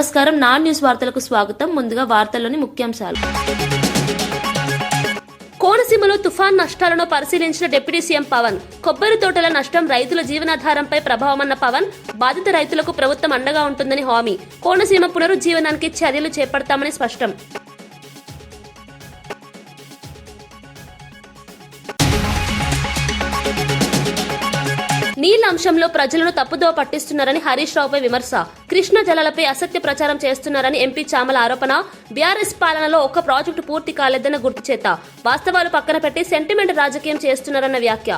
నమస్కారం. నా న్యూస్ వార్తలకు స్వాగతం. ముందుగా వార్తల్లోని ముఖ్యాంశాలు. కోనసీమలో తుఫాన్ నష్టాలను పరిశీలించిన డిప్యూటీ సీఎం పవన్. కొబ్బరి తోటల నష్టం రైతుల జీవనాధారంపై ప్రభావమన్న పవన్ బాధిత రైతులకు ప్రభుత్వం అండగా ఉంటుందని హామీ. కోనసీమ పునరుజ్జీవనానికి చర్యలు చేపడతామని స్పష్టం. నీళ్ళ అంశంలో ప్రజలను తప్పుదో పట్టిస్తున్నారని హరీష్ రావుపై విమర్శ. కృష్ణ జలాలపై అసత్య ప్రచారం చేస్తున్నారని ఎంపీ చామల ఆరోపణ. బీఆర్ఎస్ పాలనలో ఒక్క ప్రాజెక్టు పూర్తి కాలేదన్న గుర్తు చేత వాస్తవాలు పక్కన పెట్టి సెంటిమెంట్ రాజకీయం చేస్తున్నారన్న వ్యాఖ్య.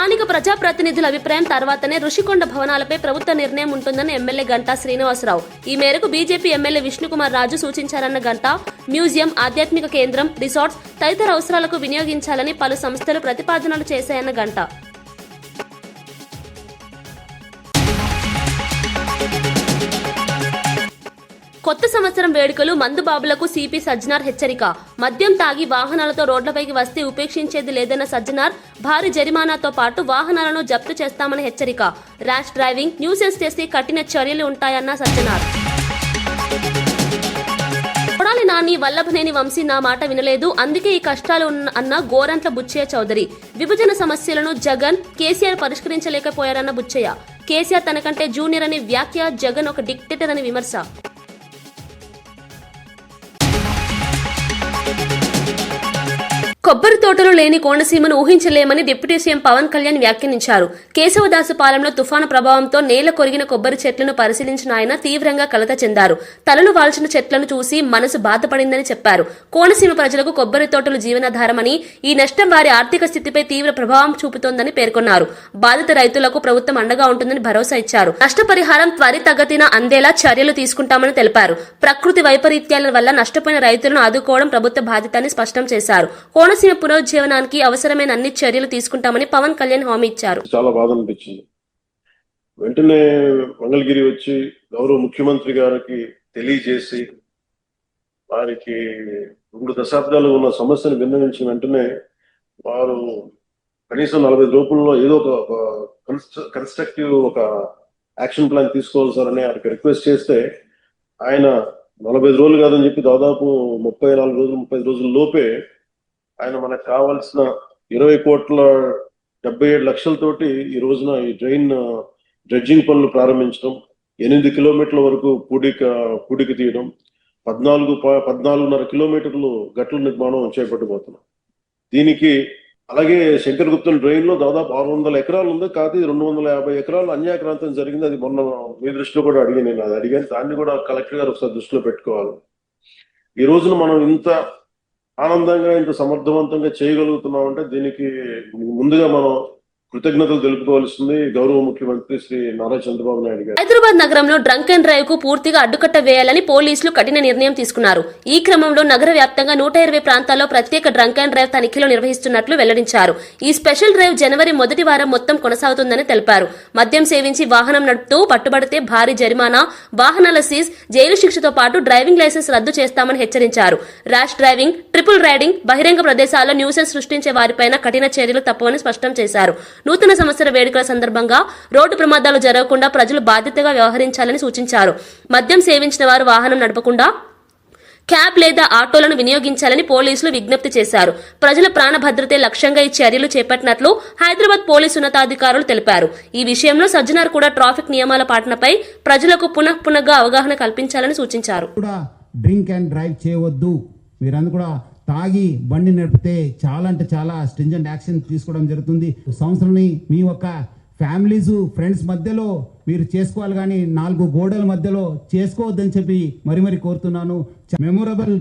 స్థానిక ప్రజాప్రతినిధుల అభిప్రాయం తర్వాతనే ఋషికొండ భవనాలపై ప్రభుత్వ నిర్ణయం ఉంటుందని ఎమ్మెల్యే గంటా శ్రీనివాసరావు. ఈ మేరకు బీజేపీ ఎమ్మెల్యే విష్ణుకుమార్ రాజు సూచించారన్న గంటా మ్యూజియం ఆధ్యాత్మిక కేంద్రం రిసార్ట్స్ తదితర అవసరాలకు వినియోగించాలని పలు సంస్థలు ప్రతిపాదనలు చేశాయన్న గంటా. కొత్త సంవత్సరం వేడుకలు మందుబాబులకు సిపి సజ్జనార్ హెచ్చరిక. మద్యం తాగి వాహనాలతో రోడ్లపైకి వస్తే ఉపేక్షించేది లేదన్న సజ్జనార్ భారీ జరిమానాతో పాటు వాహనాలను జప్తు చేస్తామని హెచ్చరిక. ర్యాష్ డ్రైవింగ్ న్యూసెన్స్ చేసి కఠిన చర్యలు ఉంటాయన్న సజ్జనార్. కొడాలి నాని వల్లభనేని వంశీ నా మాట వినలేదు అందుకే ఈ కష్టాలు ఉన్న- అన్న గోరంట్ల బుచ్చయ్య చౌదరి. విభజన సమస్యలను జగన్ కేసీఆర్ పరిష్కరించలేకపోయారన్న బుచ్చయ్య. కేసీఆర్ తనకంటే జూనియర్ అని వ్యాఖ్య జగన్ ఒక డిక్టేటర్ అని విమర్శ. కొబ్బరి తోటలు లేని కోనసీమను ఊహించలేమని డిప్యూటీ సీఎం పవన్ కళ్యాణ్ వ్యాఖ్యానించారు. కేశవదాసు పాలెంలో తుఫాను ప్రభావంతో నేల కొరిగిన కొబ్బరి చెట్లను పరిశీలించిన ఆయన తీవ్రంగా కలత చెందారు. తలలు వాల్చిన చెట్లను చూసి మనసు బాధపడిందని చెప్పారు. కోనసీమ ప్రజలకు కొబ్బరి తోటలు జీవనాధారమని ఈ నష్టం వారి ఆర్థిక స్థితిపై తీవ్ర ప్రభావం చూపుతోందని పేర్కొన్నారు. బాధిత రైతులకు ప్రభుత్వం అండగా ఉంటుందని భరోసా ఇచ్చారు. నష్టపరిహారం త్వరితగతిన అందేలా చర్యలు తీసుకుంటామని తెలిపారు. ప్రకృతి వైపరీత్యాల వల్ల నష్టపోయిన రైతులను ఆదుకోవడం ప్రభుత్వ బాధ్యత అని స్పష్టం చేశారు. కోనసీమ పునరుజ్జీవనానికి అవసరమైన అన్ని చర్యలు తీసుకుంటామని పవన్ కళ్యాణ్ హామీ ఇచ్చారు. చాలా బాధ అనిపించింది. వెంటనే మంగళగిరి వచ్చి గౌరవ ముఖ్యమంత్రి గారికి తెలియజేసి వారికి రెండు దశాబ్దాలు ఉన్న సమస్యను విన్నవించిన వెంటనే వారు కనీసం నలభై రూపంలో ఏదో ఒక కన్స్ట్రక్టివ్ ఒక యాక్షన్ ప్లాన్ తీసుకోవాలి సార్ అని ఆయనకి రిక్వెస్ట్ చేస్తే ఆయన నలభై రోజులు కాదని చెప్పి దాదాపు ముప్పై నాలుగు రోజులు ముప్పై రోజుల లోపే ఆయన మనకు కావాల్సిన ఇరవై కోట్ల డెబ్బై ఏడు లక్షలతోటి ఈ రోజున ఈ డ్రైన్ డ్రెడ్జింగ్ పనులు ప్రారంభించడం ఎనిమిది కిలోమీటర్ల వరకు పూడిక పూడిక తీయడం పద్నాలుగు ప- పద్నాలుగున్నర కిలోమీటర్లు గట్ల నిర్మాణం చేపట్టబోతున్నాం. దీనికి అలాగే శంకర్ గుప్తుల డ్రైన్లో దాదాపు ఆరు వందల ఎకరాలు ఉంది. కాకపోతే రెండు వందల యాభై ఎకరాలు అన్యాక్రాంతం జరిగింది. అది మొన్న మీ దృష్టిలో కూడా అడిగాను నేను. అది అడిగాను. దాన్ని కూడా కలెక్టర్ గారు ఒకసారి దృష్టిలో పెట్టుకోవాలి. ఈ రోజున మనం ఇంత ఆనందంగా ఇంత సమర్థవంతంగా చేయగలుగుతున్నాం అంటే దీనికి ముందుగా మనం కృతజ్ఞతలు తెలుపుకోవాల్సింది గౌరవ ముఖ్యమంత్రి శ్రీ నారా చంద్రబాబు నాయుడు గారు. హైదరాబాద్ నగరంలో డ్రంక్ అండ్ డ్రైవ్కు పూర్తిగా అడ్డుకట్ట వేయాలని పోలీసులు కఠిన నిర్ణయం తీసుకున్నారు. ఈ క్రమంలో నగర వ్యాప్తంగా నూట ఇరవై ప్రాంతాల్లో ప్రత్యేక డ్రంక్ అండ్ డ్రైవ్ తనిఖీలు నిర్వహిస్తున్నట్లు వెల్లడించారు. ఈ స్పెషల్ డ్రైవ్ జనవరి మొదటి వారం మొత్తం కొనసాగుతుందని తెలిపారు. మద్యం సేవించి వాహనం నడుపుతూ పట్టుబడితే భారీ జరిమానా వాహనాల సీజ్ జైలు శిక్షతో పాటు డ్రైవింగ్ లైసెన్స్ రద్దు చేస్తామని హెచ్చరించారు. ర్యాష్ డ్రైవింగ్ ట్రిపుల్ రైడింగ్ బహిరంగ ప్రదేశాల్లో న్యూసెన్స్ సృష్టించే వారిపైన కఠిన చర్యలు తప్పవని స్పష్టం చేశారు. నూతన సంవత్సర వేడుకల సందర్భంగా రోడ్డు ప్రమాదాలు జరగకుండా ప్రజలు బాధ్యతగా వ్యవహరించాలని సూచించారు. మద్యం సేవించిన వారు వాహనం నడపకుండా క్యాబ్ లేదా ఆటోలను వినియోగించాలని పోలీసులు విజ్ఞప్తి చేశారు. ప్రజల ప్రాణ భద్రతే లక్ష్యంగా ఈ చర్యలు చేపట్టినట్లు హైదరాబాద్ పోలీసు ఉన్నతాధికారులు తెలిపారు. ఈ విషయంలో సజ్జనార్ కూడా ట్రాఫిక్ నియమాల పాలనపై ప్రజలకు పునః పునఃగా అవగాహన కల్పించాలని సూచించారు. డ్రింక్ అండ్ డ్రైవ్ చేయవద్దు. మీరందరూ కూడా తాగి బండి నడిపితే చాలా అంటే చాలా స్ట్రింజెంట్ యాక్షన్ తీసుకోవడం జరుగుతుంది. సంవత్సరాన్ని మీ యొక్క ఫ్యామిలీస్ ఫ్రెండ్స్ మధ్యలో మీరు చేసుకోవాలి కానీ నాలుగు గోడల మధ్యలో చేసుకోవద్దని చెప్పి మరి మరి కోరుతున్నాను. మెమొరబుల్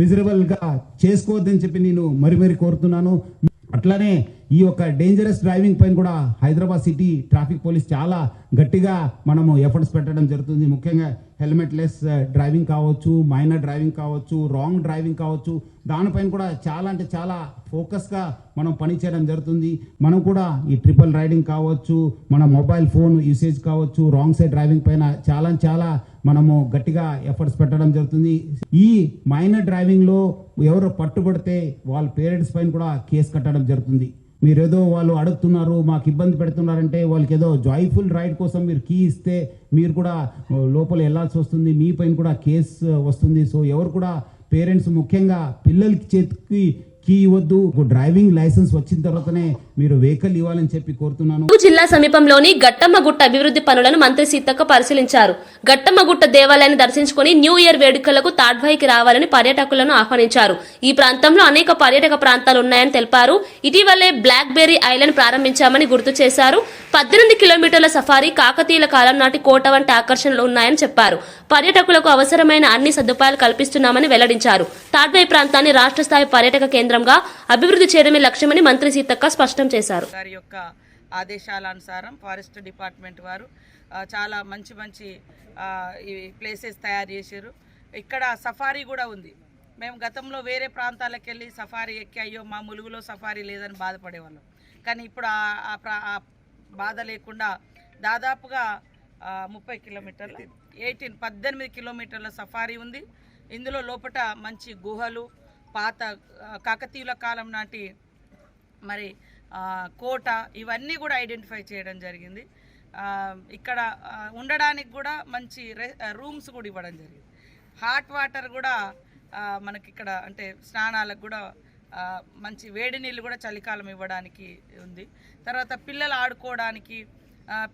మిజరబుల్గా చేసుకోవద్దని చెప్పి నేను మరి మరి కోరుతున్నాను. అట్లానే ఈ యొక్క డేంజరస్ డ్రైవింగ్ పైన కూడా హైదరాబాద్ సిటీ ట్రాఫిక్ పోలీస్ చాలా గట్టిగా మనము ఎఫర్ట్స్ పెట్టడం జరుగుతుంది. ముఖ్యంగా హెల్మెట్ లెస్ డ్రైవింగ్ కావచ్చు మైనర్ డ్రైవింగ్ కావచ్చు రాంగ్ డ్రైవింగ్ కావచ్చు. దానిపైన కూడా చాలా అంటే చాలా ఫోకస్గా మనం పని చేయడం జరుగుతుంది. మనం కూడా ఈ ట్రిపుల్ రైడింగ్ కావచ్చు మన మొబైల్ ఫోన్ యూసేజ్ కావచ్చు రాంగ్ సైడ్ డ్రైవింగ్ పైన చాలా చాలా మనము గట్టిగా ఎఫర్ట్స్ పెట్టడం జరుగుతుంది. ఈ మైనర్ డ్రైవింగ్లో ఎవరు పట్టుబడితే వాళ్ళ పేరెంట్స్ పైన కూడా కేసు కట్టడం జరుగుతుంది. మీరేదో వాళ్ళు అడుగుతున్నారు మాకు ఇబ్బంది పెడుతున్నారంటే వాళ్ళకి ఏదో జాయ్ఫుల్ రైడ్ కోసం మీరు కీ ఇస్తే మీరు కూడా లోపల వెళ్ళాల్సి వస్తుంది మీ పైన కూడా కేసు వస్తుంది. సో ఎవరు కూడా పేరెంట్స్ ముఖ్యంగా పిల్లలకి చేతికి కీ ఇవ్వద్దు. డ్రైవింగ్ లైసెన్స్ వచ్చిన తర్వాతనే మీరు వెహికల్ ఇవ్వాలని చెప్పి కోరుతున్నాను. జిల్లా సమీపంలోని గట్టమ్మగుట్ట అభివృద్ధి పనులను మంత్రి సీతక్క పరిశీలించారు. గట్టమ్మగుట్ట దేవాలయాన్ని దర్శించుకుని న్యూ ఇయర్ వేడుకలకు తాడ్వాయికి రావాలని పర్యాటకులను ఆహ్వానించారు. ఈ ప్రాంతంలో అనేక పర్యాటక ప్రాంతాలు ఉన్నాయని తెలిపారు. ఇటీవలే బ్లాక్ బెర్రీ ఐలాండ్ ప్రారంభించామని గుర్తు చేశారు. పద్దెనిమిది కిలోమీటర్ల సఫారీ కాకతీయుల కాలం నాటి కోట వంటి ఆకర్షణలు ఉన్నాయని చెప్పారు. పర్యాటకులకు అవసరమైన అన్ని సదుపాయాలు కల్పిస్తున్నామని వెల్లడించారు. తాడ్వాయి ప్రాంతాన్ని రాష్ట్ర స్థాయి పర్యాటక కేంద్రంగా అభివృద్ధి చేయడమే లక్ష్యమని మంత్రి సీతక్క స్పష్టం చేశారు. గారి యొక్క ఆదేశాల అనుసారం ఫారెస్ట్ డిపార్ట్మెంట్ వారు చాలా మంచి మంచి ఈ ప్లేసెస్ తయారు చేశారు. ఇక్కడ సఫారీ కూడా ఉంది. మేము గతంలో వేరే ప్రాంతాలకు వెళ్ళి సఫారీ ఎక్కి అయ్యో మా ములుగులో సఫారీ లేదని బాధపడేవాళ్ళం. కానీ ఇప్పుడు ఆ- ఆ ప్రా- బాధ లేకుండా దాదాపుగా ముప్పై కిలోమీటర్ల ఎయిటీన్ పద్దెనిమిది కిలోమీటర్ల సఫారీ ఉంది. ఇందులో లోపట మంచి గుహలు పాత కాకతీయుల కాలం నాటి మరి కోట ఇవన్నీ కూడా ఐడెంటిఫై చేయడం జరిగింది. ఇక్కడ ఉండడానికి కూడా మంచి రూమ్స్ కూడా ఇవ్వడం జరిగింది. హాట్ వాటర్ కూడా మనకి ఇక్కడ అంటే స్నానాలకు కూడా మంచి వేడి నీళ్ళు కూడా చలికాలం ఇవ్వడానికి ఉంది. తర్వాత పిల్లలు ఆడుకోవడానికి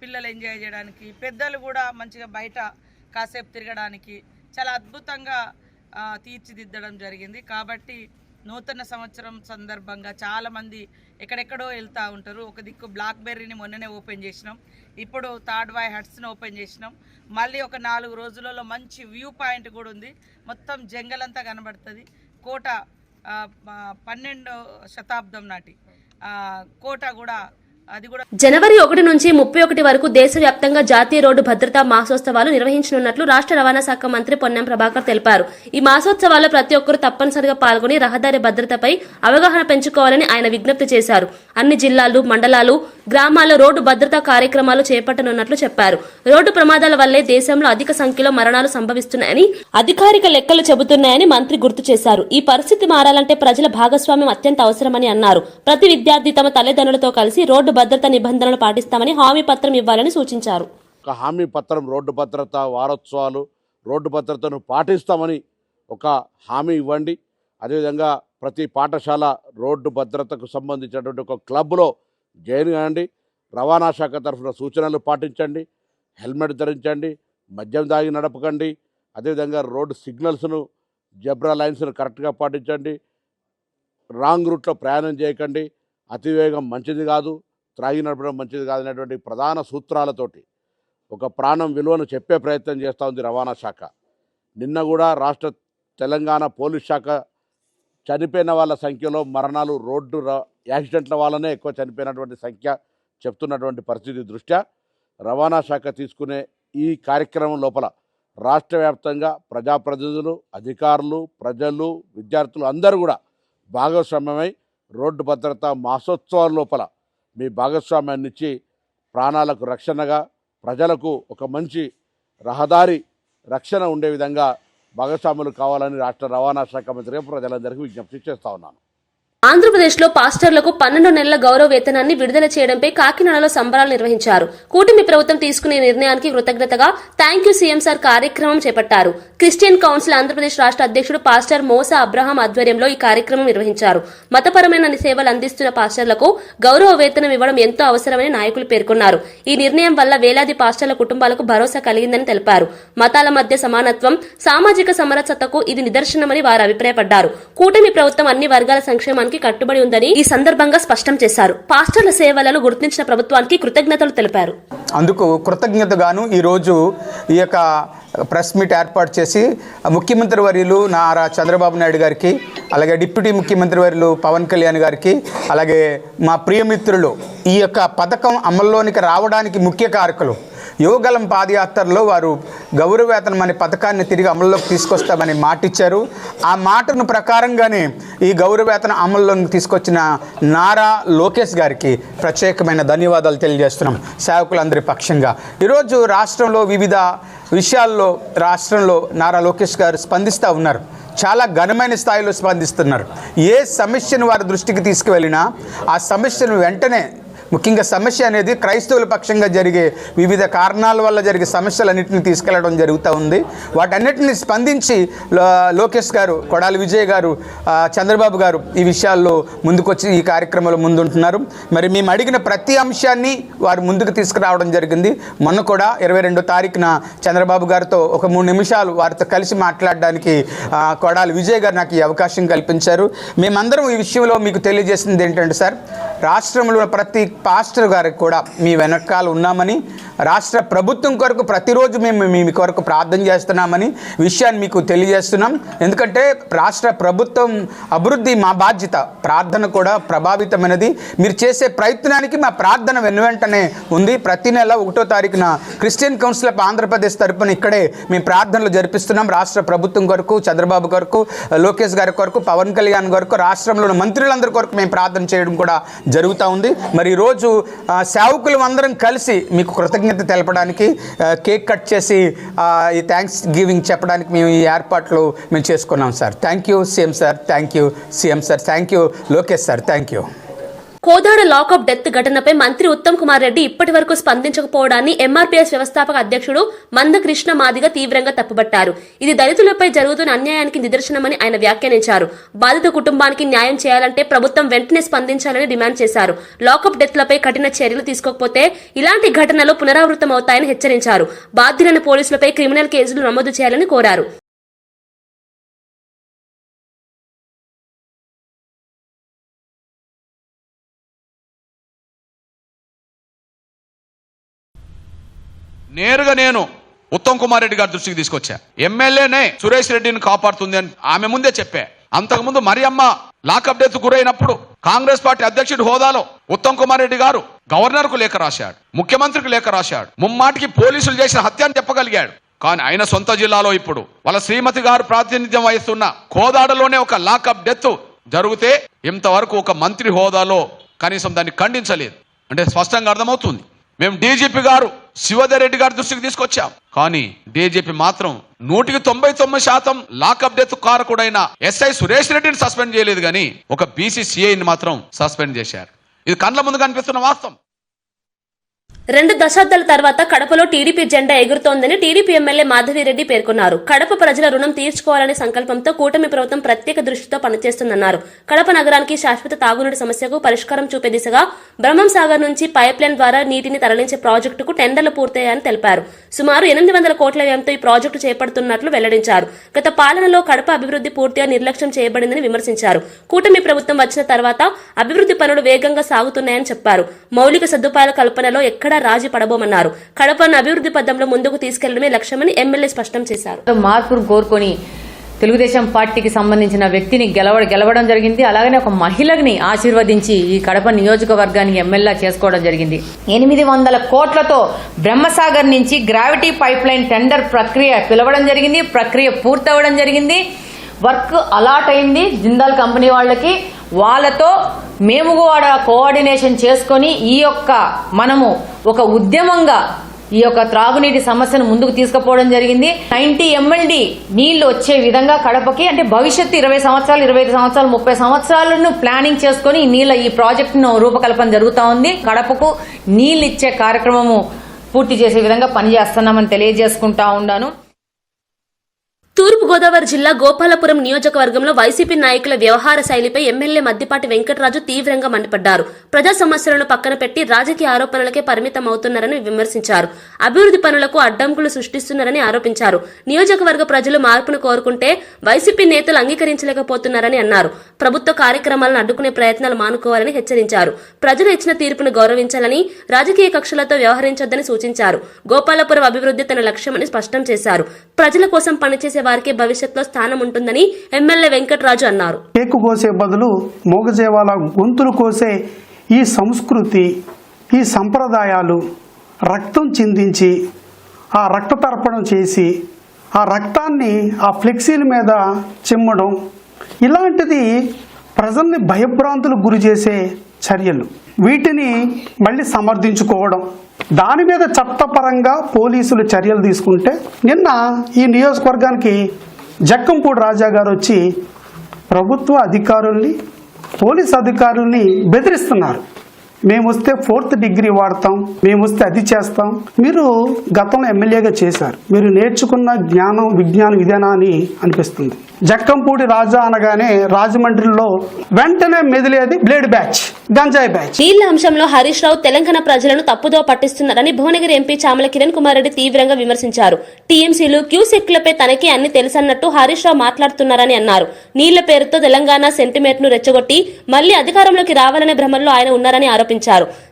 పిల్లలు ఎంజాయ్ చేయడానికి పెద్దలు కూడా మంచిగా బయట కాసేపు తిరగడానికి చాలా అద్భుతంగా తీర్చిదిద్దడం జరిగింది. కాబట్టి నూతన సంవత్సరం సందర్భంగా చాలామంది ఎక్కడెక్కడో వెళ్తూ ఉంటారు. ఒక దిక్కు బ్లాక్ బెర్రీని మొన్ననే ఓపెన్ చేసినాం. ఇప్పుడు థర్డ్ వై హట్స్ని ఓపెన్ చేసినాం. మళ్ళీ ఒక నాలుగు రోజులలో మంచి వ్యూ పాయింట్ కూడా ఉంది. మొత్తం జంగల్ అంతా కనబడుతుంది. కోట పన్నెండో శతాబ్దం నాటి. కోట కూడా జనవరి ఒకటి నుంచి ముప్పై ఒకటి వరకు దేశవ్యాప్తంగా జాతీయ రోడ్డు భద్రతా మాసోత్సవాలు నిర్వహించనున్నట్లు రాష్ట్ర రవాణా శాఖ మంత్రి పొన్నం ప్రభాకర్ తెలిపారు. ఈ మాసోత్సవాల్లో ప్రతి ఒక్కరూ తప్పనిసరిగా పాల్గొని రహదారి భద్రతపై అవగాహన పెంచుకోవాలని ఆయన విజ్ఞప్తి చేశారు. అన్ని జిల్లాలు మండలాలు గ్రామాల్లో రోడ్డు భద్రతా కార్యక్రమాలు చేపట్టనున్నట్లు చెప్పారు. రోడ్డు ప్రమాదాల వల్లే దేశంలో అధిక సంఖ్యలో మరణాలు సంభవిస్తున్నాయని అధికారిక లెక్కలు చెబుతున్నాయని మంత్రి గుర్తు చేశారు. ఈ పరిస్థితి మారాలంటే ప్రజల భాగస్వామ్యం అత్యంత అవసరమని అన్నారు. ప్రతి విద్యార్థి తమ తల్లిదండ్రులతో కలిసి రోడ్డు భద్రతా నిబంధనలు పాటిస్తామని హామీ పత్రం ఇవ్వాలని సూచించారు. ఒక హామీ పత్రం రోడ్డు భద్రత వారోత్సవాలు రోడ్డు భద్రతను పాటిస్తామని ఒక హామీ ఇవ్వండి. అదేవిధంగా ప్రతి పాఠశాల రోడ్డు భద్రతకు సంబంధించినటువంటి ఒక క్లబ్లో జాయిన్ కాండి రవాణా శాఖ తరఫున సూచనలు పాటించండి. హెల్మెట్ ధరించండి. మద్యం దాగి నడపకండి. అదేవిధంగా రోడ్డు సిగ్నల్స్ను జబ్రా లైన్స్ను కరెక్ట్గా పాటించండి. రాంగ్ రూట్లో ప్రయాణం చేయకండి. అతివేగం మంచిది కాదు. త్రాగి నడపడం మంచిది కాదనేటువంటి ప్రధాన సూత్రాలతోటి ఒక ప్రాణం విలువను చెప్పే ప్రయత్నం చేస్తూ ఉంది రవాణా శాఖ. నిన్న కూడా రాష్ట్ర తెలంగాణ పోలీస్ శాఖ చనిపోయిన వాళ్ళ సంఖ్యలో మరణాలు రోడ్డు యాక్సిడెంట్ల వల్లనే ఎక్కువ చనిపోయినటువంటి సంఖ్య చెప్తున్నటువంటి పరిస్థితి దృష్ట్యా రవాణా శాఖ తీసుకునే ఈ కార్యక్రమం లోపల రాష్ట్ర వ్యాప్తంగా ప్రజాప్రతినిధులు అధికారులు ప్రజలు విద్యార్థులు అందరూ కూడా భాగస్వామ్యమై రోడ్డు భద్రత మాసోత్సవాల లోపల మీ భాగస్వామ్యాన్ని ఇచ్చి ప్రాణాలకు రక్షణగా ప్రజలకు ఒక మంచి రహదారి రక్షణ ఉండే విధంగా భాగస్వాములు కావాలని రాష్ట్ర రవాణా శాఖ మంత్రిగా ప్రజలందరికీ విజ్ఞప్తి చేస్తూ ఉన్నాను. ఆంధ్రప్రదేశ్లో పాస్టర్లకు పన్నెండు నెలల గౌరవ వేతనాన్ని విడుదల చేయడంపై కాకినాడలో సంబరాలు నిర్వహించారు. కూటమి ప్రభుత్వం తీసుకునే నిర్ణయానికి కృతజ్ఞతగా థ్యాంక్ యూ సీఎం సార్ కార్యక్రమం చేపట్టారు. క్రిస్టియన్ కౌన్సిల్ ఆంధ్రప్రదేశ్ రాష్ట్ర అధ్యక్షుడు పాస్టర్ మోసా అబ్రహాం ఆధ్వర్యంలో ఈ కార్యక్రమం నిర్వహించారు. మతపరమైన సేవలు అందిస్తున్న పాస్టర్లకు గౌరవ వేతనం ఇవ్వడం ఎంతో అవసరమని నాయకులు పేర్కొన్నారు. ఈ నిర్ణయం వల్ల వేలాది పాస్టర్ల కుటుంబాలకు భరోసా కలిగిందని తెలిపారు. మతాల మధ్య సమానత్వం సామాజిక సమరసతకు ఇది నిదర్శనమని వారు అభిప్రాయపడ్డారు. కూటమి ప్రభుత్వం అన్ని వర్గాల సంక్షేమానికి కట్టుబడి ఉందని ఈ సందర్భంగా స్పష్టం చేశారు. పాస్టర్ల సేవలను గుర్తించిన ప్రభుత్వానికి కృతజ్ఞతలు తెలిపారు. అందుకు కృతజ్ఞతగాను ఈరోజు ఈ యొక్క ప్రెస్ మీట్ ఏర్పాటు చేసి ముఖ్యమంత్రి వర్యులు నారా చంద్రబాబు నాయుడు గారికి అలాగే డిప్యూటీ ముఖ్యమంత్రి వర్యులు పవన్ కళ్యాణ్ గారికి అలాగే మా ప్రియమిత్రులు ఈ యొక్క పథకం అమల్లోనికి రావడానికి ముఖ్య కారకులు యువగలం పాదయాత్రలో వారు గౌరవేతనం అనే పథకాన్ని తిరిగి అమల్లోకి తీసుకొస్తామని మాటిచ్చారు. ఆ మాటను ప్రకారంగానే ఈ గౌరవేతన అమల్లోకి తీసుకొచ్చిన నారా లోకేష్ గారికి ప్రత్యేకమైన ధన్యవాదాలు తెలియజేస్తున్నాం సేవకులందరి పక్షంగా. ఈరోజు రాష్ట్రంలో వివిధ విషయాల్లో రాష్ట్రంలో నారా లోకేష్ గారు స్పందిస్తూ ఉన్నారు. చాలా ఘనమైన స్థాయిలో స్పందిస్తున్నారు. ఏ సమస్యను వారి దృష్టికి తీసుకువెళ్ళినా ఆ సమస్యను వెంటనే ముఖ్యంగా సమస్య అనేది క్రైస్తవుల పక్షంగా జరిగే వివిధ కారణాల వల్ల జరిగే సమస్యలన్నింటినీ తీసుకెళ్ళడం జరుగుతూ ఉంది. వాటన్నిటిని స్పందించి లో- లోకేష్ గారు కొడాలి విజయ్ గారు చంద్రబాబు గారు ఈ విషయాల్లో ముందుకొచ్చి ఈ కార్యక్రమంలో ముందుంటున్నారు. మరి మేము అడిగిన ప్రతి అంశాన్ని వారు ముందుకు తీసుకురావడం జరిగింది. మొన్న కూడా ఇరవై రెండో తారీఖున చంద్రబాబు గారితో ఒక మూడు నిమిషాలు వారితో కలిసి మాట్లాడడానికి కొడాలి విజయ్ గారు నాకు ఈ అవకాశం కల్పించారు. మేమందరం ఈ విషయంలో మీకు తెలియజేసింది ఏంటంటే సార్ రాష్ట్రంలో ప్రతి పాస్టర్ గారికి కూడా మీ వెనకాల ఉన్నామని రాష్ట్ర ప్రభుత్వం కొరకు ప్రతిరోజు మేము మీ కొరకు ప్రార్థన చేస్తున్నామని విషయాన్ని మీకు తెలియజేస్తున్నాం. ఎందుకంటే రాష్ట్ర ప్రభుత్వం అభివృద్ధి మా బాధ్యత ప్రార్థన కూడా ప్రభావితమైనది. మీరు చేసే ప్రయత్నానికి మా ప్రార్థన వెనువెంటనే ఉంది. ప్రతి నెల ఒకటో తారీఖున క్రిస్టియన్ కౌన్సిల్ ఆఫ్ ఆంధ్రప్రదేశ్ తరపున ఇక్కడే మేము ప్రార్థనలు జరిపిస్తున్నాం. రాష్ట్ర ప్రభుత్వం కొరకు చంద్రబాబు కొరకు లోకేష్ గారి కొరకు పవన్ కళ్యాణ్ కొరకు రాష్ట్రంలోని మంత్రులందరి కొరకు మేము ప్రార్థన చేయడం కూడా జరుగుతూ ఉంది. మరి ఈరోజు ఈరోజు సేవకులు అందరం కలిసి మీకు కృతజ్ఞత తెలపడానికి కేక్ కట్ చేసి ఈ థ్యాంక్స్ గివింగ్ చెప్పడానికి మేము ఈ ఏర్పాట్లు మేము చేసుకున్నాం sir. Thank you CM sir thank you CM sir thank you Lokesh sir thank you Kodada lockup death ఘటనపై మంత్రి ఉత్తమ్ కుమార్ రెడ్డి ఇప్పటి వరకు స్పందించకపోవడాన్ని ఎంఆర్పీఎస్ వ్యవస్థాపక అధ్యక్షుడు మందకృష్ణ మాదిగ తీవ్రంగా తప్పుబట్టారు. ఇది దళితులపై జరుగుతున్న అన్యాయానికి నిదర్శనమని ఆయన వ్యాఖ్యానించారు. బాధిత కుటుంబానికి న్యాయం చేయాలంటే ప్రభుత్వం వెంటనే స్పందించాలని డిమాండ్ చేశారు. లాకప్ డెత్లపై కఠిన చర్యలు తీసుకోకపోతే ఇలాంటి ఘటనలు పునరావృతమవుతాయని హెచ్చరించారు. బాధ్యులైన పోలీసులపై క్రిమినల్ కేసులు నమోదు చేయాలని కోరారు. నేరుగా నేను ఉత్తమ్ కుమార్ రెడ్డి గారి దృష్టికి తీసుకొచ్చా. ఎమ్మెల్యేనే సురేష్ రెడ్డిని కాపాడుతుంది అని ఆమె ముందే చెప్పా. అంతకుముందు మరియమ్మ లాకప్ డెత్ గురైనప్పుడు కాంగ్రెస్ పార్టీ అధ్యక్షుడి హోదాలో ఉత్తమ్ కుమార్ రెడ్డి గారు గవర్నర్కు లేఖ రాశాడు ముఖ్యమంత్రికి లేఖ రాశాడు ముమ్మాటికి పోలీసులు చేసిన హత్య అని చెప్పగలిగాడు. కానీ ఆయన సొంత జిల్లాలో ఇప్పుడు వాళ్ళ శ్రీమతి గారు ప్రాతినిధ్యం వహిస్తున్న కోదాడలోనే ఒక లాకప్ డెత్ జరిగితే ఇంతవరకు ఒక మంత్రి హోదాలో కనీసం దాన్ని ఖండించలేదు. అంటే స్పష్టంగా అర్థమవుతుంది. మేము డీజీపీ గారు శివధర్ రెడ్డి గారి దృష్టికి తీసుకొచ్చాం. కానీ డీజీపీ మాత్రం నూటికి తొంభై తొమ్మిది శాతం లాకప్ డెత్ కారకుడైన ఎస్ఐ సురేష్ రెడ్డిని సస్పెండ్ చేయలేదు కానీ ఒక బీసీసీఐని మాత్రం సస్పెండ్ చేశారు. ఇది కండ్ల ముందు కనిపిస్తున్న వాస్తవం. రెండు దశాబ్దాల తర్వాత కడపలో టీడీపీ జెండా ఎగురుతోందని టీడీపీ ఎమ్మెల్యే మాధవిరెడ్డి పేర్కొన్నారు. కడప ప్రజల రుణం తీర్చుకోవాలనే సంకల్పంతో కూటమి ప్రభుత్వం ప్రత్యేక దృష్టితో పనిచేస్తుందన్నారు. కడప నగరానికి శాశ్వత తాగునీటి సమస్యకు పరిష్కారం చూపే దిశగా బ్రహ్మం సాగర్ నుంచి పైప్ లైన్ ద్వారా నీటిని తరలించే ప్రాజెక్టుకు టెండర్లు పూర్తయ్యాయని తెలిపారు. సుమారు ఎనిమిది వందల కోట్ల వ్యయంతో ఈ ప్రాజెక్టు చేపడుతున్నట్లు వెల్లడించారు. గత పాలనలో కడప అభివృద్ధి పూర్తిగా నిర్లక్ష్యం చేయబడిందని విమర్శించారు. కూటమి ప్రభుత్వం వచ్చిన తర్వాత అభివృద్ధి పనులు వేగంగా సాగుతున్నాయని చెప్పారు. మౌలిక సదుపాయాల కల్పనలో ఎక్కడా రాజీ పడబోమన్నారు. కడపను అభివృద్ధి పథంలో ముందుకు తీసుకెళ్ళడమే లక్ష్యమని ఎమ్మెల్యే స్పష్టం చేశారు. మార్పును కోరుకొని తెలుగుదేశం పార్టీకి సంబంధించిన వ్యక్తిని గెలవ గెలవడం జరిగింది. అలాగనే ఒక మహిళని ఆశీర్వదించి ఈ కడప నియోజకవర్గానికి ఎమ్మెల్యే చేసుకోవడం జరిగింది. ఎనిమిది వందల కోట్లతో బ్రహ్మసాగర్ నుంచి గ్రావిటీ పైప్ లైన్ టెండర్ ప్రక్రియ పిలవడం జరిగింది. ప్రక్రియ పూర్తవడం జరిగింది. వర్క్ అలాట్ అయింది. జిందాల్ కంపెనీ వాళ్ళకి వాళ్ళతో మేము కూడా కోఆర్డినేషన్ చేసుకొని ఈ యొక్క మనము ఒక ఉద్యమంగా ఈ యొక్క త్రాగునీటి సమస్యను ముందుకు తీసుకుపోవడం జరిగింది. నైన్టీ ఎంఎల్డి నీళ్ళు వచ్చే విధంగా కడపకి అంటే భవిష్యత్తు ఇరవై సంవత్సరాలు ఇరవై ఐదు సంవత్సరాలు ముప్పై సంవత్సరాలను ప్లానింగ్ చేసుకొని నీళ్ళ ఈ ప్రాజెక్టును రూపకల్పన జరుగుతూ ఉంది. కడపకు నీళ్ళు ఇచ్చే కార్యక్రమము పూర్తి చేసే విధంగా పనిచేస్తున్నామని తెలియజేసుకుంటా ఉన్నాను. తూర్పుగోదావరి జిల్లా గోపాలపురం నియోజకవర్గంలో వైసీపీ నాయకుల వ్యవహార శైలిపై ఎమ్మెల్యే మద్దిపాటి వెంకటరాజు తీవ్రంగా మండిపడ్డారు. ప్రజా సమస్యలను పక్కన పెట్టి రాజకీయ ఆరోపణలకే పరిమితం అవుతున్నారని విమర్శించారు. అభివృద్ధి పనులకు అడ్డంకులు సృష్టిస్తున్నారని ఆరోపించారు. నియోజకవర్గ ప్రజలు మార్పును కోరుకుంటే వైసీపీ నేతలు అంగీకరించలేకపోతున్నారని అన్నారు. ప్రభుత్వ కార్యక్రమాలను అడ్డుకునే ప్రయత్నాలు మానుకోవాలని హెచ్చరించారు. ప్రజలు ఇచ్చిన తీర్పును గౌరవించాలని రాజకీయ కక్షలతో వ్యవహరించొద్దని సూచించారు. గోపాలపురం అభివృద్ధి తన లక్ష్యమని స్పష్టం చేశారు. ప్రజల కోసం పనిచేసే వారికే భవిష్యత్తులో స్థానం ఉంటుందని ఎమ్మెల్యే వెంకటరాజు అన్నారు. కేకు కోసే బదులు మోగజేవాల గొంతులు కోసే ఈ సంస్కృతి ఈ సంప్రదాయాలు రక్తం చిందించి ఆ రక్త తర్పణం చేసి ఆ రక్తాన్ని ఆ ఫ్లెక్సీల మీద చిమ్మడం ఇలాంటిది ప్రజల్ని భయభ్రాంతులకు గురి చేసే చర్యలు. వీటిని మళ్ళీ సమర్థించుకోవడం. దాని మీద చట్టపరంగా పోలీసులు చర్యలు తీసుకుంటే నిన్న ఈ నియోజకవర్గానికి జక్కంపూడి రాజా గారు వచ్చి ప్రభుత్వ అధికారుల్ని పోలీస్ అధికారుల్ని బెదిరిస్తున్నారు. మేము వస్తే ఫోర్త్ డిగ్రీ వాడతాం మేము వస్తే అది చేస్తాం. మీరు గతంలో ఎమ్మెల్యేగా చేశారు. మీరు నేర్చుకున్న జ్ఞానం విజ్ఞాన విధానాన్ని అనిపిస్తుంది. జక్కంపూడి రాజా అనగానే రాజమండ్రిలో వెంటనే మెదిలేది బ్లేడ్ బ్యాచ్ గంజాయి బ్యాచ్. నీళ్ళ అంశంలో హరీష్ రావు తెలంగాణ ప్రజలను తప్పుదో పట్టిస్తున్నారని భువనగిరి ఎంపీ చామల కిరణ్ కుమార్ రెడ్డి తీవ్రంగా విమర్శించారు. టీఎంసీలు క్యూసెక్లపై తనకే అన్ని తెలుసన్నట్టు హరీష్ రావు మాట్లాడుతున్నారని అన్నారు. నీళ్ళ పేరుతో తెలంగాణ సెంటిమెంట్ను రెచ్చగొట్టి మళ్ళీ అధికారంలోకి రావాలనే భ్రమంలో ఆయన ఉన్నారని ఆరోపించారు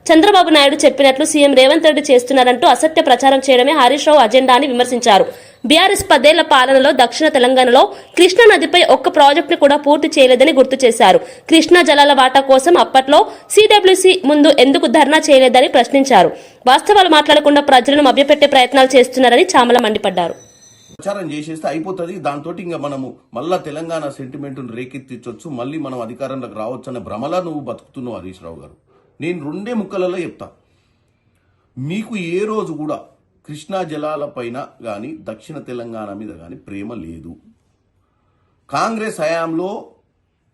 చంద్రబాబు నాయుడు చెప్పినట్లు సీఎం రేవంత్ రెడ్డి చేస్తున్నారంటూ అసత్య ప్రచారం చేయడమే హరీష్ రావు అజెండా అని విమర్శించారు. బీఆర్ఎస్ పదేళ్ళ పాలనలో దక్షిణ తెలంగాణలో కృష్ణా నదిపై ఒక్క ప్రాజెక్టును కూడా పూర్తి చేయలేదని గుర్తు చేశారు. కృష్ణా జలాల వాటా కోసం అప్పట్లో సిడబ్ల్యూసీ ముందు ఎందుకు ధర్నా చేయలేదని ప్రశ్నించారు. వాస్తవాలు మాట్లాడకుండా ప్రజలను మభ్యపెట్టే ప్రయత్నాలు చేస్తున్నారని చామల మండిపడ్డారు. ప్రచారం చేసేస్తే అయిపోతుంది. దాంతో ఇంకా మనము మళ్ళా తెలంగాణ సెంటిమెంట్ను రేకెత్తించవచ్చు మళ్ళీ మనం అధికారంలోకి రావచ్చు అనే భ్రమలా నువ్వు బతుకుతున్నావు హరీష్ రావు గారు. నేను రెండే ముక్కలలో చెప్తా. మీకు ఏ రోజు కూడా కృష్ణా జలాల పైన కానీ దక్షిణ తెలంగాణ మీద కానీ ప్రేమ లేదు. కాంగ్రెస్ హయాంలో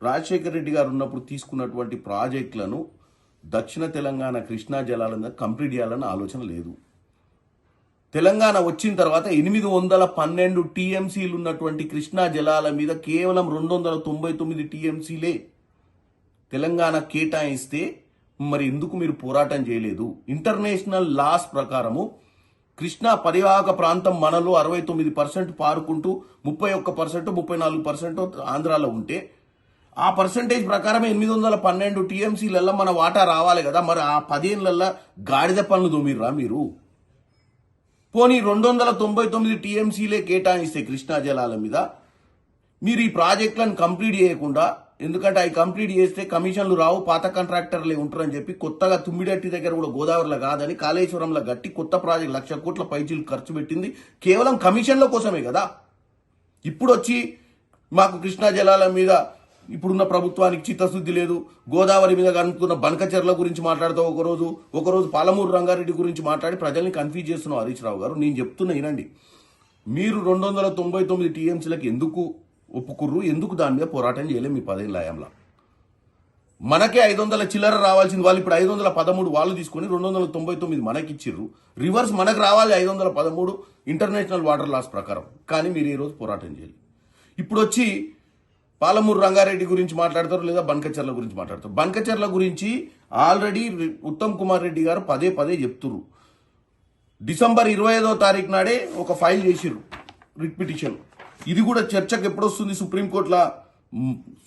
రాజశేఖర రెడ్డి గారు ఉన్నప్పుడు తీసుకున్నటువంటి ప్రాజెక్టులను దక్షిణ తెలంగాణ కృష్ణా జలాల మీద కంప్లీట్ చేయాలన్న ఆలోచన లేదు. తెలంగాణ వచ్చిన తర్వాత ఎనిమిది వందల పన్నెండు టీఎంసీలు ఉన్నటువంటి కృష్ణా జలాల మీద కేవలం రెండు వందల తొంభై తొమ్మిది టీఎంసీలే తెలంగాణ కేటాయిస్తే మరి ఎందుకు మీరు పోరాటం చేయలేదు? ఇంటర్నేషనల్ లాస్ ప్రకారము కృష్ణా పరివాహక ప్రాంతం మనలో అరవై తొమ్మిది పర్సెంట్ పారుకుంటూ ముప్పై ఒక్క పర్సెంట్ ముప్పై నాలుగు పర్సెంట్ ఆంధ్రాలో ఉంటే ఆ పర్సంటేజ్ ప్రకారం ఎనిమిది వందల పన్నెండు టీఎంసీలల్లో మన వాటా రావాలి కదా. మరి ఆ పదేళ్ళల్లో గాడిద పనులు దొమ్మిర్రా మీరు? పోనీ రెండు వందల తొంభై తొమ్మిది టీఎంసీలే కేటాయిస్తే కృష్ణా జలాల మీద? మీరు ఈ ప్రాజెక్టులను కంప్లీట్ చేయకుండా ఎందుకంటే అవి కంప్లీట్ చేస్తే కమిషన్లు రావు పాత కాంట్రాక్టర్లే ఉంటారని చెప్పి కొత్తగా తుమ్మిడట్టి దగ్గర కూడా గోదావరిలో కాదని కాళేశ్వరంలో గట్టి కొత్త ప్రాజెక్ట్ లక్ష కోట్ల పైచీలు ఖర్చు పెట్టింది. కేవలం కమిషన్ల కోసమే కదా. ఇప్పుడు వచ్చి మాకు కృష్ణా జలాల మీద ఇప్పుడున్న ప్రభుత్వానికి చిత్తశుద్ధి లేదు. గోదావరి మీద కనుక్కున్న బనకచెర్ల గురించి మాట్లాడుతూ ఒకరోజు. ఒకరోజు పాలమూరు రంగారెడ్డి గురించి మాట్లాడి ప్రజల్ని కన్ఫ్యూజ్ చేస్తున్నావు హరీష్ రావు గారు. నేను చెప్తున్నా వినండి. మీరు రెండు వందల తొంభై తొమ్మిది టీఎంసీలకు ఎందుకు ఒప్పుకుర్రు. ఎందుకు దాని మీద పోరాటం చేయలేము మీ పదేళ్ళ హయాంలో మనకే ఐదు వందల చిల్లర రావాల్సింది వాళ్ళు. ఇప్పుడు ఐదు వందల పదమూడు వాళ్ళు తీసుకొని రెండు వందల తొంభై తొమ్మిది మనకి ఇచ్చిర్రు రివర్స్ మనకు రావాలి ఐదు వందల పదమూడు ఇంటర్నేషనల్ వాటర్ లాస్ ప్రకారం. కానీ మీరు ఈ రోజు పోరాటం చేయాలి ఇప్పుడు వచ్చి పాలమూరు రంగారెడ్డి గురించి మాట్లాడతారు లేదా బన్కచర్ల గురించి మాట్లాడతారు? బన్కచర్ల గురించి ఆల్రెడీ ఉత్తమ్ కుమార్ రెడ్డి గారు పదే పదే చెప్తుర్రు. డిసెంబర్ ఇరవై ఐదో తారీఖు నాడే ఒక ఫైల్ చేసిర్రు రిట్ పిటిషన్ ఇది కూడా చర్చకు ఎప్పుడు వస్తుంది సుప్రీంకోర్టులో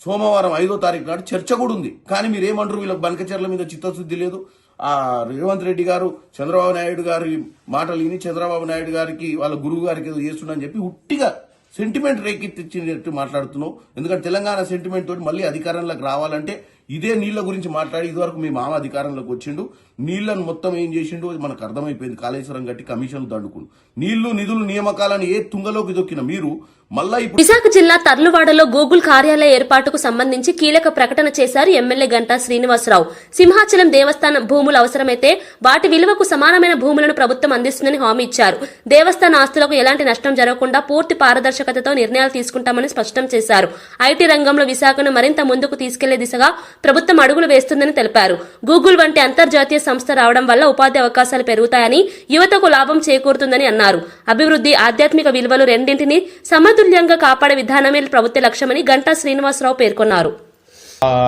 సోమవారం ఐదో తారీఖు నాడు చర్చ కూడా ఉంది. కానీ మీరు ఏమంటారు వీళ్ళకి బనకచర్ల మీద చిత్తశుద్ధి లేదు. ఆ రేవంత్ రెడ్డి గారు చంద్రబాబు నాయుడు గారి మాటలు విని చంద్రబాబు నాయుడు గారికి వాళ్ళ గురువు గారికి ఏదో చేస్తున్నా చెప్పి ఉట్టిగా సెంటిమెంట్ రేకెత్తిచ్చినట్టు మాట్లాడుతున్నాం ఎందుకంటే తెలంగాణ సెంటిమెంట్ తోటి మళ్ళీ అధికారంలోకి రావాలంటే ఇదే నీళ్ళ గురించి మాట్లాడి ఇదివరకు మీ మామ అధికారంలోకి వచ్చిండు. నీళ్ళను మొత్తం ఏం చేసిండు మనకు అర్థమైపోయింది. కాళేశ్వరం గట్టి కమిషన్ దండుకుని. నీళ్ళు నిధులు నియామకాలను ఏ తుంగలోకి దొక్కిన మీరు మళ్ళా ఇప్పుడు విశాఖ జిల్లా తర్లువాడలో గూగుల్ కార్యాలయ ఏర్పాటుకు సంబంధించి కీలక ప్రకటన చేశారు ఎమ్మెల్యే గంటా శ్రీనివాసరావు. సింహాచలం దేవస్థానం భూములు అవసరమైతే వాటి విలువకు సమానమైన భూములను ప్రభుత్వం అందిస్తుందని హామీ ఇచ్చారు. దేవస్థాన ఆస్తులకు ఎలాంటి నష్టం జరగకుండా పూర్తి పారదర్శకతతో నిర్ణయాలు తీసుకుంటామని స్పష్టం చేశారు. ఐటీ రంగంలో విశాఖను మరింత ముందుకు తీసుకెళ్ళే దిశగా ప్రభుత్వం అడుగులు వేస్తుందని తెలిపారు. గూగుల్ వంటి అంతర్జాతీయ సంస్థ రావడం వల్ల ఉపాధి అవకాశాలు పెరుగుతాయని యువతకు లాభం చేకూరుతుందని అన్నారు. అభివృద్ధి ఆధ్యాత్మిక విలువలు రెండింటినీ సమతుల్యంగా కాపాడే విధానమే ప్రభుత్వ లక్ష్యమని గంటా శ్రీనివాసరావు పేర్కొన్నారు.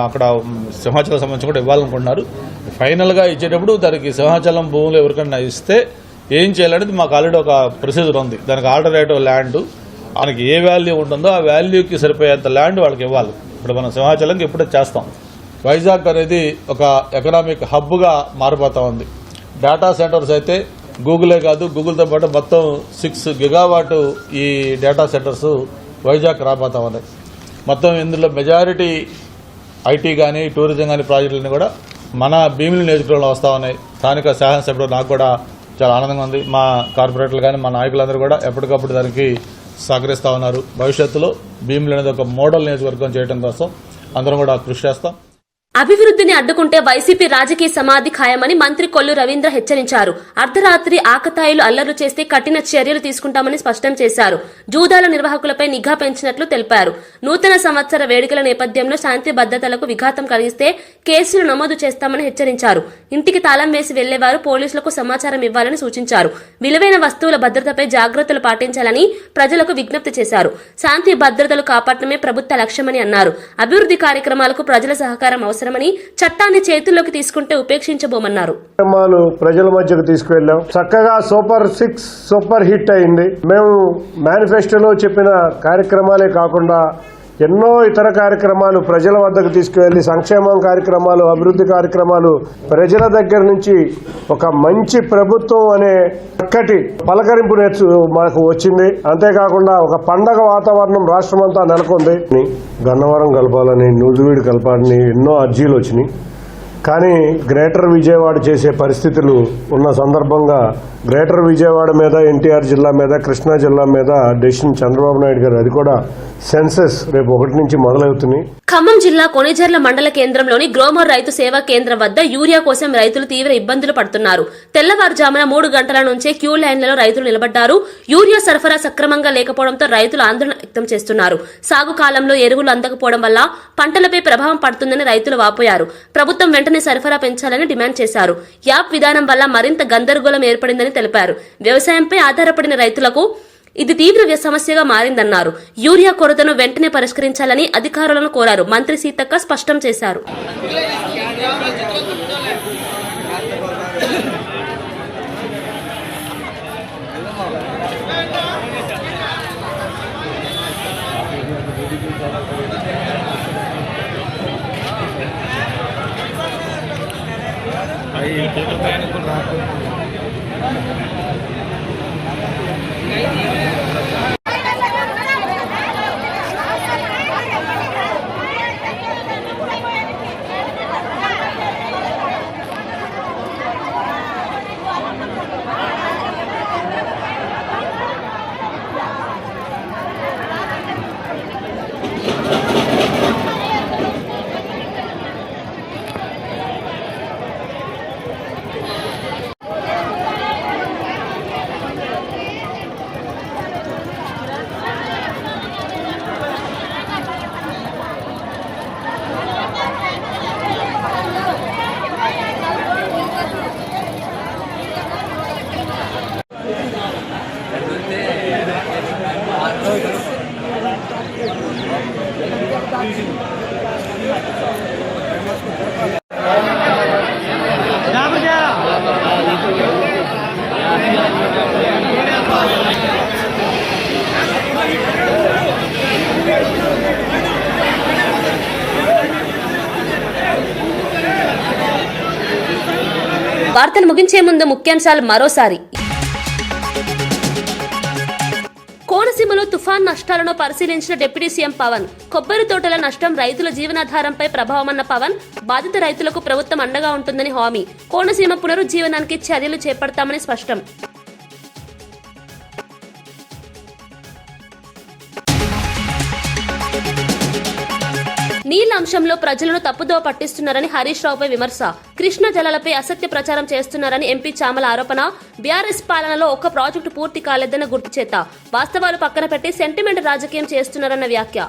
అక్కడ సింహాచలం సంబంధించి కూడా ఇవ్వాలనుకుంటున్నారు. ఫైనల్గా ఇచ్చేటప్పుడు దానికి సింహాచలం భూములు ఎవరికైనా ఇస్తే ఏం చేయాలనేది మాకు ఆల్రెడీ ఒక ప్రొసీజర్ ఉంది. దానికి ఆల్టర్నేటివ్ ల్యాండ్ మనకి ఏ వాల్యూ ఉంటుందో ఆ వాల్యూకి సరిపోయేంత ల్యాండ్ వాళ్ళకి ఇవ్వాలి. ఇప్పుడు మనం సింహాచలంకి ఇప్పుడే చేస్తాం. వైజాగ్ అనేది ఒక ఎకనామిక్ హబ్గా మారిపోతా ఉంది. డేటా సెంటర్స్ అయితే గూగులే కాదు గూగుల్తో పాటు మొత్తం సిక్స్ గిగావాట్ ఈ డేటా సెంటర్స్ వైజాగ్ రాబోతా ఉన్నాయి. మొత్తం ఇందులో మెజారిటీ ఐటీ కానీ టూరిజం కానీ ప్రాజెక్టులన్నీ కూడా మన భీమిలి నియోజకవర్గంలో వస్తూ ఉన్నాయి. స్థానిక శాసనసభ్యుడు నాకు కూడా చాలా ఆనందంగా ఉంది. మా కార్పొరేటర్లు కానీ మా నాయకులందరూ కూడా ఎప్పటికప్పుడు దానికి సహకరిస్తూ ఉన్నారు. భవిష్యత్తులో భీమిలి అనేది ఒక మోడల్ నియోజకవర్గం చేయడం కోసం అందరం కూడా కృషి చేస్తాం. అభివృద్ధిని అడ్డుకుంటే వైసీపీ రాజకీయ సమాధి ఖాయమని మంత్రి కొల్లు రవీంద్ర హెచ్చరించారు. అర్ధరాత్రి ఆకతాయిలు అల్లర్లు చేస్తే కఠిన చర్యలు తీసుకుంటామని స్పష్టం చేశారు. జూదాల నిర్వాహకులపై నిఘా పెంచినట్లు తెలిపారు. నూతన సంవత్సర వేడుకల నేపథ్యంలో శాంతి భద్రతలకు విఘాతం కలిగిస్తే కేసులు నమోదు చేస్తామని హెచ్చరించారు. ఇంటికి తాళం వేసి వెళ్ళేవారు పోలీసులకు సమాచారం ఇవ్వాలని సూచించారు. విలువైన వస్తువుల భద్రతపై జాగ్రత్తలు పాటించాలని ప్రజలకు విజ్ఞప్తి చేశారు. శాంతి భద్రతలు కాపాడటమే ప్రభుత్వ లక్ష్యమని అన్నారు. అభివృద్ధి కార్యక్రమాలకు ప్రజల సహకారం అవసరం అవసరమని చట్టాన్ని చేతుల్లోకి తీసుకుంటే ఉపేక్షించబోమన్నారు. ప్రజల మధ్యకు తీసుకువెళ్ళాం. చక్కగా సూపర్ సిక్స్ సూపర్ హిట్ అయింది. మేము మేనిఫెస్టోలో చెప్పిన కార్యక్రమాలే కాకుండా ఎన్నో ఇతర కార్యక్రమాలు ప్రజల వద్దకు తీసుకువెళ్ళి సంక్షేమం కార్యక్రమాలు అభివృద్ధి కార్యక్రమాలు ప్రజల దగ్గర నుంచి ఒక మంచి ప్రభుత్వం అనే చక్కటి పలకరింపు నేర్చు మనకు వచ్చింది. అంతేకాకుండా ఒక పండగ వాతావరణం రాష్ట్రమంతా నెలకొంది. గన్నవరం కలపాలని నూజివీడు కలపాలని ఎన్నో అర్జీలు వచ్చినాయి. కానీ గ్రేటర్ విజయవాడ చేసే పరిస్థితులు ఉన్న సందర్భంగా గ్రేటర్ విజయవాడ మీద ఎన్టీఆర్ జిల్లా మీద కృష్ణా జిల్లా మీద డెసిషన్ చంద్రబాబు నాయుడు గారు అది కూడా సెన్సెస్ రేపు ఒకటి నుంచి మొదలవుతున్నాయి. ఖమ్మం జిల్లా కొణిజర్ల మండల కేంద్రంలోని గ్రోమర్ రైతు సేవా కేంద్రం వద్ద యూరియా కోసం రైతులు తీవ్ర ఇబ్బందులు పడుతున్నారు. తెల్లవారుజామున మూడు గంటల నుంచే క్యూ లైన్లలో రైతులు నిలబడ్డారు. యూరియా సరఫరా సక్రమంగా లేకపోవడంతో రైతులు ఆందోళన వ్యక్తం చేస్తున్నారు. సాగు కాలంలో ఎరువులు అందకపోవడం వల్ల పంటలపై ప్రభావం పడుతుందని రైతులు వాపోయారు. ప్రభుత్వం వెంటనే సరఫరా పెంచాలని డిమాండ్ చేశారు. యాప్ విధానం వల్ల మరింత గందరగోళం ఏర్పడిందని తెలిపారు. వ్యవసాయంపై ఆధారపడిన రైతులకు ఇది తీవ్ర సమస్యగా మారిందన్నారు. యూరియా కొరతను వెంటనే పరిష్కరించాలని అధికారులను కోరారు. మంత్రి సీతక్క స్పష్టం చేశారు. ఏ ప్రయాణికులు వార్తలు ముగించే ముందు ముఖ్యాంశాలు మరోసారి. కోనసీమలో తుఫాన్ నష్టాలను పరిశీలించిన డిప్యూటీ సీఎం పవన్ కొబ్బరి తోటల నష్టం రైతుల జీవనాధారంపై ప్రభావమన్న పవన్ బాధిత రైతులకు ప్రభుత్వం అండగా ఉంటుందని హామీ. కోనసీమ పునరుజ్జీవనానికి చర్యలు చేపడతామని స్పష్టం. అంశంలో ప్రజలను తప్పుదోవ పట్టిస్తున్నారని హరీష్ రావుపై విమర్శ. కృష్ణా జలాలపై అసత్య ప్రచారం చేస్తున్నారని ఎంపీ చామల ఆరోపణ. బీఆర్ఎస్ పాలనలో ఒక్క ప్రాజెక్టు పూర్తి కాలేదన్న గుర్తు చేత వాస్తవాలు పక్కన పెట్టి సెంటిమెంట్ రాజకీయం చేస్తున్నారన్న వ్యాఖ్య.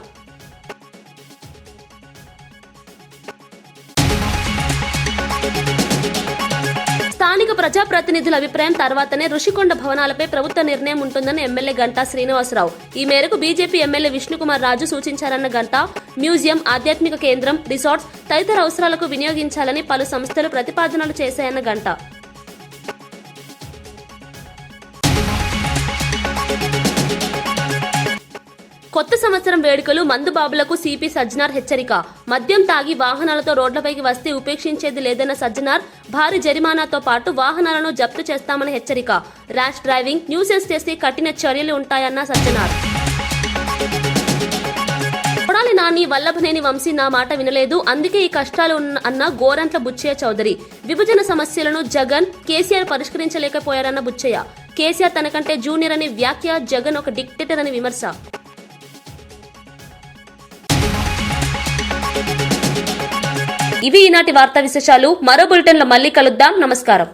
స్థానిక ప్రజాప్రతినిధుల అభిప్రాయం తర్వాతనే రుషికొండ భవనాలపై ప్రభుత్వ నిర్ణయం ఉంటుందని ఎమ్మెల్యే గంటా శ్రీనివాసరావు. ఈ మేరకు బీజేపీ ఎమ్మెల్యే విష్ణుకుమార్ రాజు సూచించారన్న గంటా మ్యూజియం ఆధ్యాత్మిక కేంద్రం రిసార్ట్స్ తదితర అవసరాలకు వినియోగించాలని పలు సంస్థలు ప్రతిపాదనలు చేశాయన్న గంటా. కొత్త సంవత్సరం వేడుకలు మందుబాబులకు సిపి సజ్జనార్ హెచ్చరిక. మద్యం తాగి వాహనాలతో రోడ్లపైకి వస్తే ఉపేక్షించేది లేదన్న సజ్జనార్ భారీ జరిమానాతో పాటు వాహనాలను జప్తు చేస్తామని హెచ్చరిక. ర్యాష్ డ్రైవింగ్ న్యూసెన్స్ చేస్తే కఠిన చర్యలు ఉంటాయన్న సజ్జనార్. కొడాలి నాని వల్లభనేని వంశీ నా మాట వినలేదు అందుకే ఈ కష్టాలు ఉన్న- అన్న గోరంట్ల బుచ్చయ్య చౌదరి. విభజన సమస్యలను జగన్ కేసీఆర్ పరిష్కరించలేకపోయారన్న బుచ్చయ్య. కేసీఆర్ తనకంటే జూనియర్ అని వ్యాఖ్య జగన్ ఒక డిక్టేటర్ అని విమర్శ. ఇవి ఈనాటి వార్తా విశేషాలు. మరో బులెటిన్లో మళ్ళీ కలుద్దాం. నమస్కారం.